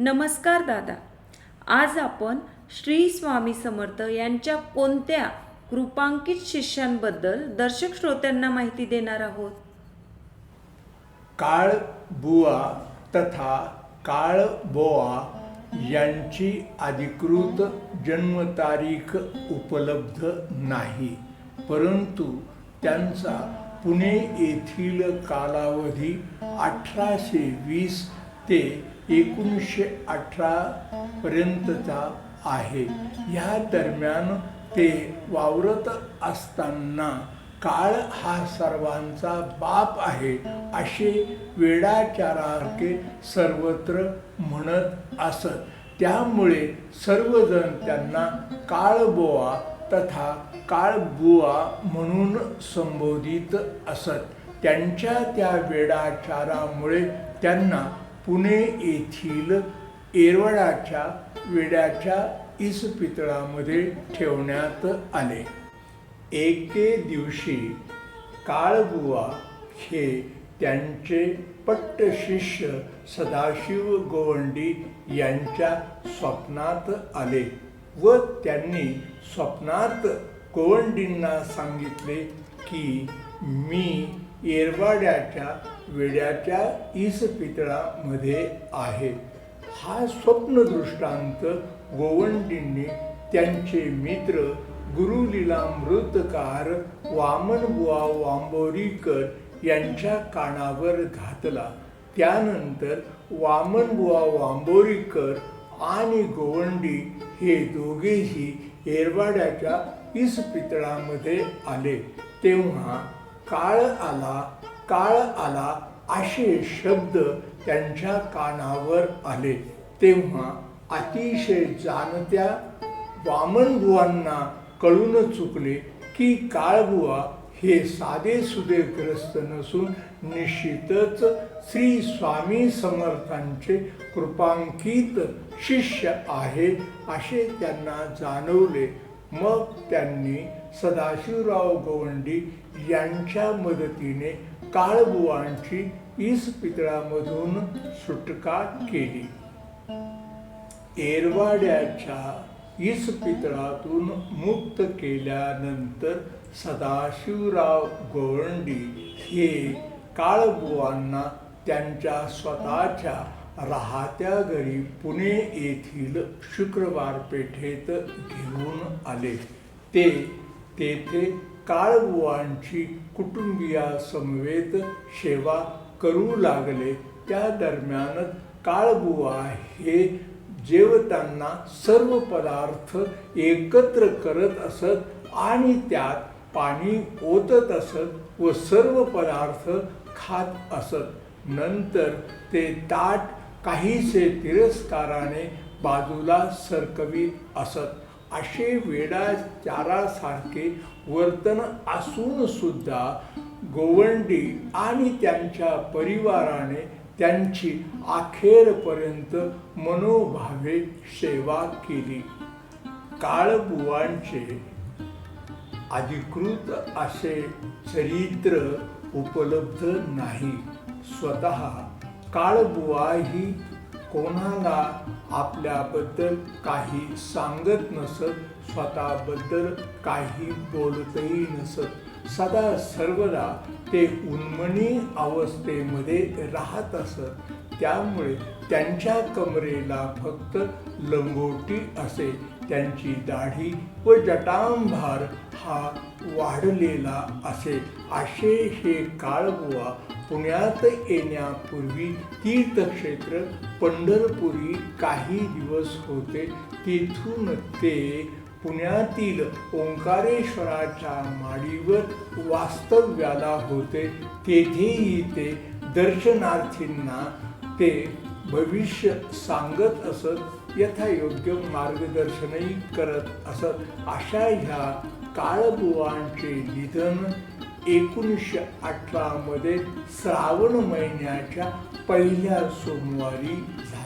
नमस्कार दादा. आज आपण श्री स्वामी समर्थ यांच्या कोणत्या कृपांकित शिष्यांबद्दल दर्शक श्रोत्यांना माहिती देणार आहोत? काळ बुवा तथा काळ बोआ यांची अधिकृत जन्मतारीख उपलब्ध नाही परंतु त्यांचा पुणे येथील कालावधी अठराशे वीस ते एकोणीसशे अठरापर्यंतचा आहे. ह्या दरम्यान ते वावरत असताना काळ हा सर्वांचा बाप आहे असे वेडाचारार्के सर्वत्र म्हणत असत. त्यामुळे सर्वजण त्यांना काळबोआ तथा काळबुवा म्हणून संबोधित असत. त्यांच्या त्या वेडाचारामुळे त्यांना पुणे येथील एरवडाच्या वेड्याच्या इस्पितळामध्ये ठेवण्यात आले. एके दिवशी काळबुवा हे त्यांचे पट्टशिष्य सदाशिव गोवंडी यांच्या स्वप्नात आले व त्यांनी स्वप्नात गोवंडींना सांगितले की मी येरवाड्याच्या वेड्याच्या इस्पितळामध्ये आहे. हा स्वप्न दृष्टांत गोवंडींनी त्यांचे मित्र गुरुलीलामृतकार वामनबुवा वांबोरीकर यांच्या कानावर घातला. त्यानंतर वामनबुवा वांबोरीकर आणि गोवंडी हे दोघेही येरवाड्याच्या इस्पितळामध्ये आले. तेव्हा काळ आला काळ आला असे शब्द त्यांच्या कानावर आले. तेव्हा अतिशय जाणत्या वामनबुवांना कळून चुकले की काळबुवा हे साधे सुधे ग्रस्त नसून निश्चितच श्री स्वामी समर्थांचे कृपांकित शिष्य आहे असे त्यांना जाणवले. मग त्यांनी सदाशिवराव गोवंडी यांच्या मदतीने काळबुवांची इस्पितळामधून सुटका केली. एरवाड्याच्या इस्पितळातून मुक्त केल्यानंतर सदाशिवराव गोवंडी हे काळबुवांना त्यांच्या स्वतःच्या राहत्या घरी पुणे येथील शुक्रवार पेठेत घेऊन आले. ते तेथे काळबुवांची कुटुंबियासमवेत सेवा करू लागले. त्या दरम्यान काळबुवा हे जेवताना सर्व पदार्थ एकत्र करत असत आणि त्यात पाणी ओतत असत व सर्व पदार्थ खात असत. नंतर ते ताट काहीसे तिरस्काराने बाजूला सरकवीत असत. असे वेडाचारासारखे वर्तन असून सुद्धा गोवंडी आणि त्यांच्या परिवाराने त्यांची अखेरपर्यंत मनोभावे सेवा केली. काळबुवांचे अधिकृत असे चरित्र उपलब्ध नाही. स्वतः काळबुवा ही कोणाला आपल्याबद्दल काही सांगत नसत स्वतःबद्दल काही बोलतही नसत. सदा सर्वदा ते उन्मनी अवस्थेमध्ये राहत असत. त्यामुळे त्यांच्या कमरेला फक्त लंगोटी असे. त्यांची दाढी व जटांभार हा वाढलेला असे. असे हे काळबुवा पुण्यात येण्यापूर्वी तीर्थक्षेत्र पंढरपुरी काही दिवस होते. तिथून ते पुण्यातील ओंकारेश्वराच्या माडीवर वास्तव्याला होते. तेथेही ते दर्शनार्थींना ते भविष्य सांगत असत यथायोग्य मार्गदर्शनही करत असत. अशा ह्या काळबुवांचे निधन एकोणीसशे अठरामध्ये श्रावण महिन्याच्या पहिल्या सोमवारी झाले.